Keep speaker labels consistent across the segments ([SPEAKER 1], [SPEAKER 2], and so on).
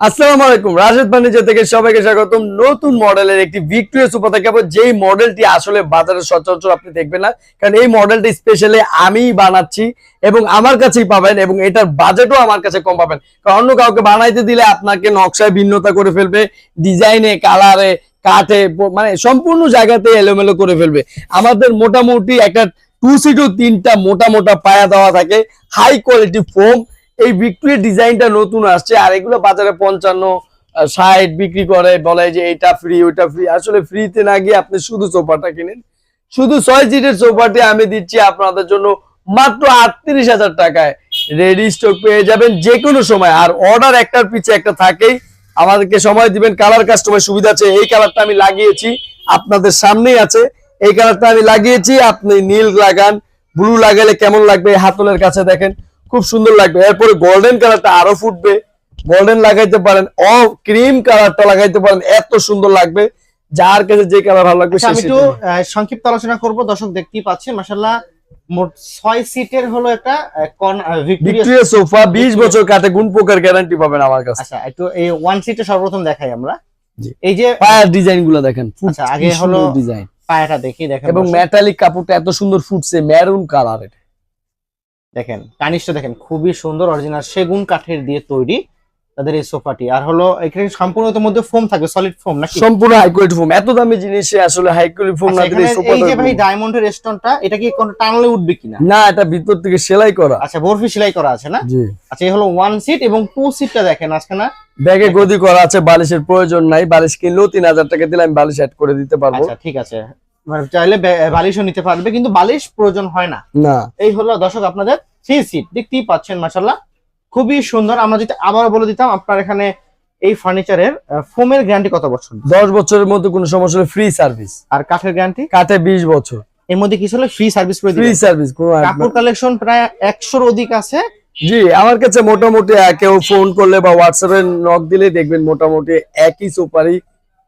[SPEAKER 1] আসসালামু আলাইকুম রাশেদ ফার্নিচার থেকে সবাইকে স্বাগতম। নতুন মডেলের একটি ভিক্টোরিয়া সোফা দেখাবো। যেই মডেলটি আসলে বাজারে সচরাচর আপনি দেখবেন না, কারণ এই মডেলটি স্পেশালি আমিই বানাচ্ছি এবং আমার কাছেই পাবেন এবং এটার বাজেটও আমার কাছে কম পাবেন। কারণ অন্য কাউকে বানাইতে দিলে আপনাকে নকশায় ভিন্নতা করে ফেলবে, ডিজাইনে, কালারে, কাঠে মানে সম্পূর্ণ জায়গাতে এলোমেলো করে ফেলবে। আমাদের মোটামুটি একটা টু সিটু তিনটা মোটা মোটা পায়া দেওয়া থাকে। হাই কোয়ালিটি ফোম এই বিক্রির ডিজাইনটা নতুন আসছে, আর এগুলো বাজারে পঞ্চান্ন ষাট বিক্রি করে, বলে যে এটা ফ্রি ওইটা ফ্রি আসলে ফ্রিতে না গিয়ে আপনি শুধু সোফাটা কিনেন। শুধু ছয় সিটের সোফাটি আমি দিচ্ছি আপনাদের জন্য মাত্র আটত্রিশ হাজার টাকায় রেডি স্টক পেয়ে যাবেন যে কোনো সময়। আর অর্ডার একটার পিছে একটা থাকেই। আমাদেরকে সময় দিবেন কালার কাস্টমার সুবিধা আছে, এই কালারটা আমি লাগিয়েছি, আপনাদের সামনেই আছে। এই কালারটা আমি লাগিয়েছি, আপনি নীল লাগান ব্লু লাগালে কেমন লাগবে হাতলের কাছে দেখেন। খুব সুন্দর লাগবে। এরপরে গোল্ডেন কালারটা আরও ফুটবে। গোল্ডেন লাগাইতে পারেন অ ক্রিম কালারটা লাগাইতে পারেন এত সুন্দর লাগবে। যার কাছে যে কালার ভালো লাগবে
[SPEAKER 2] আচ্ছা, আমি একটু সংক্ষিপ্ত আলোচনা করব। দর্শক দেখতেই পাচ্ছেন মাসাল্লাহ মোট সিটের হলো একটা ভিক্টোরিয়া
[SPEAKER 1] সোফা বিশ
[SPEAKER 2] ভিক্টোরিয়া-
[SPEAKER 1] বছর কাটে গুণ পোকার গ্যারান্টি পাবেন আমার কাছে।
[SPEAKER 2] আচ্ছা একটু এই ওয়ান সিটে সর্বপ্রথম দেখাই আমরা। এই যে
[SPEAKER 1] পায়ার ডিজাইনগুলো দেখেন
[SPEAKER 2] আচ্ছা, আগে হলো
[SPEAKER 1] ডিজাইন
[SPEAKER 2] পায়াটা দেখি দেখেন
[SPEAKER 1] এবং। মেটালিক কাপড়টা এত সুন্দর ফুটছে মেরুন কালার এটা
[SPEAKER 2] দেখেন কানিসটা দেখেন খুবই সুন্দর অরিজিনাল সেগুন কাঠের দিয়ে তৈরি তাদের এই সোফাটি। আর হলো এখানে সম্পূর্ণ এর মধ্যে ফোম থাকবে সলিড ফোম নাকি?
[SPEAKER 1] সম্পূর্ণ হাই কোয়ালিটি ফোম এত দামি জিনিসে আসলে হাই কোয়ালিটি ফোম না দিলে
[SPEAKER 2] এখানে এই যে ভাই ডায়মন্ডের স্টোনটা এটা কি কোনো টানলে উঠবে কিনা?
[SPEAKER 1] না এটা ভিতর থেকে সেলাই করা।
[SPEAKER 2] আচ্ছা বরফি সেলাই করা আছে না?
[SPEAKER 1] জি।
[SPEAKER 2] আচ্ছা এই হলো ওয়ান সিট এবং টু সিটটা দেখেন আজকে না?
[SPEAKER 1] ব্যাগে গদি করা আছে বালিশের প্রয়োজন নাই বালিশ কিনলেও তিন হাজার টাকা দিলে আমি বালিশ অ্যাড করে দিতে পারব।
[SPEAKER 2] আচ্ছা ঠিক আছে। চাইলে বে- বালিশও নিতে পারবে কিন্তু বালিশ প্রয়োজন হয় না।
[SPEAKER 1] না।
[SPEAKER 2] এই হলো দর্শক আপনাদের থ্রি সিট দেখতেই পাচ্ছেন মাসাল্লাহ খুবই সুন্দর আমরা যদি আবার বলে দিতাম আপনার এখানে এই ফার্নিচারের ফোমের গ্যারান্টি কত বছর?
[SPEAKER 1] দশ বছরের মধ্যে কোনো সমস্যা হলে ফ্রি সার্ভিস
[SPEAKER 2] আর কাঠের গ্যারান্টি?
[SPEAKER 1] কাটে বিশ বছর।
[SPEAKER 2] এর মধ্যে কিছু হলে ফ্রি সার্ভিস
[SPEAKER 1] ফ্রি সার্ভিস
[SPEAKER 2] কাপড় কালেকশন প্রায় একশোর অধিক আছে।
[SPEAKER 1] জি আমার কাছে মোটামুটি কেউ ফোন করলে বা হোয়াটসঅ্যাপে নক দিলে দেখবেন মোটামুটি একই সুপারি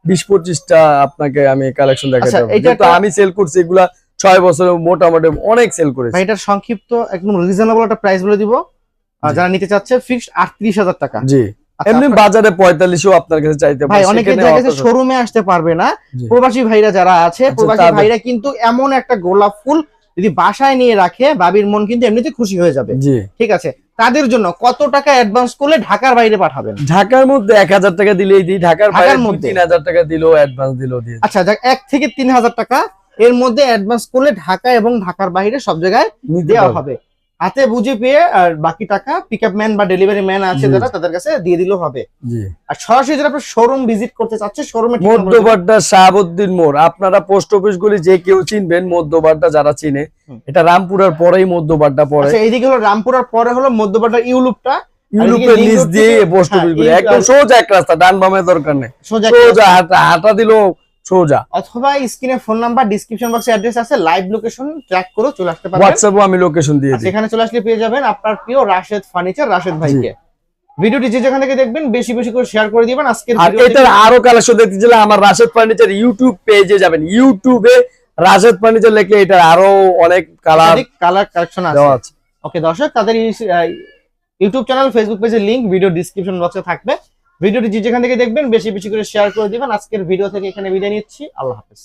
[SPEAKER 1] বিশ পঁচিশটা আপনাকে আমি কালেকশন দেখাতে
[SPEAKER 2] আচ্ছা,
[SPEAKER 1] যেহেতু আমি সেল করছি এগুলা ছয় বছরে মোটামুটি অনেক সেল করেছি।
[SPEAKER 2] এটার সংক্ষিপ্ত একদম রিজনেবল একটা প্রাইস বলে দিব। যারা নিতে চাচ্ছে ফিক্সড আটত্রিশ হাজার টাকা।
[SPEAKER 1] জি।
[SPEAKER 2] আচ্ছা,
[SPEAKER 1] এমনি
[SPEAKER 2] আপনার-
[SPEAKER 1] বাজারে পঁয়তাল্লিশও আপনার কাছে চাইতে
[SPEAKER 2] ভাই অনেকে শোরুমে আসতে পারবে না। প্রবাসী ভাইরা যারা আছে
[SPEAKER 1] আচ্ছা,
[SPEAKER 2] প্রবাসী ভাইরা কিন্তু এমন একটা গোলাপ ফুল যদি বাসায় নিয়ে রাখে বাবির মন কিন্তু এমনিতে খুশি হয়ে যাবে। ঠিক আছে? তাদের জন্য কত টাকা অ্যাডভান্স করলে ঢাকার বাইরে পাঠাবেন?
[SPEAKER 1] ঢাকার মধ্যে এক হাজার টাকা দিলেই দিই ঢাকার বাইরের
[SPEAKER 2] মধ্যে?
[SPEAKER 1] তিন হাজার টাকা দিলেও অ্যাডভান্স দিলেও দিয়ে।
[SPEAKER 2] আচ্ছা যাক এক থেকে তিন হাজার টাকা এর মধ্যে অ্যাডভান্স করলে ঢাকা এবং ঢাকার বাইরে সব জায়গায় দেওয়া হবে। হাতে বুঝে পেয়ে আর বাকি টাকা পিক আপ ম্যান বা ডেলিভারি ম্যান আছে যারা তাদের কাছে দিয়ে দিলেও হবে। আর সরাসরি যারা আপনার শোরুম ভিজিট করতে চাচ্ছে শোরুমে
[SPEAKER 1] মধ্যবাড্ডা শাহাবুদ্দিন মোড়। আপনারা পোস্ট অফিস গুলি যে কেউ চিনবেন মধ্যবাড্ডা যারা চিনে এটা রামপুরার পরেই মধ্যবাড্ডা পড়ে।
[SPEAKER 2] আচ্ছা এইদিকে হলো রামপুরার পরে হলো মধ্যবাড্ডার ইউলুপটা
[SPEAKER 1] ইউরোপের নিচ দিয়ে পোস্ট
[SPEAKER 2] হ্যাঁ,
[SPEAKER 1] অফিস গুলি। একদম সোজা এক রাস্তা ডান বামের দরকার নেই।
[SPEAKER 2] সোজা
[SPEAKER 1] হাঁটা দিলেও সোজা।
[SPEAKER 2] অথবা স্ক্রিনে ফোন নাম্বার ডিসক্রিপশন বক্সে অ্যাড্রেস আছে লাইভ লোকেশন ট্র্যাক করে চলে আসতে পারবেন।
[SPEAKER 1] হোয়াটসঅ্যাপও আমি লোকেশন দিয়ে দিই।
[SPEAKER 2] সেখানে চলে আসলে পেয়ে যাবেন আপনার প্রিয় রাশেদ ফার্নিচার রাশেদ ভাইকে। ভিডিওটি যে যেখান থেকে দেখবেন বেশি বেশি করে শেয়ার করে দিবেন। আজকের
[SPEAKER 1] আর এটার আরও কালেকশন দেখতে চাইলে আমার রাশেদ ফার্নিচার ইউটিউব পেজে যাবেন। ইউটিউবে রাশেদ ফার্নিচার লিখলে এটার আরও অনেক কালার
[SPEAKER 2] কালার কালেকশন
[SPEAKER 1] আছে।
[SPEAKER 2] ওকে দর্শক তাদের ইউটিউব চ্যানেল ফেসবুক পেজের লিংক ভিডিও ডিসক্রিপশন বক্সে থাকবে। ভিডিওটি যে যেখান থেকে দেখবেন, বেশি বেশি করে শেয়ার করে দিবেন। আজকের ভিডিও থেকে এখানে বিদায় নিচ্ছি। আল্লাহ হাফেজ।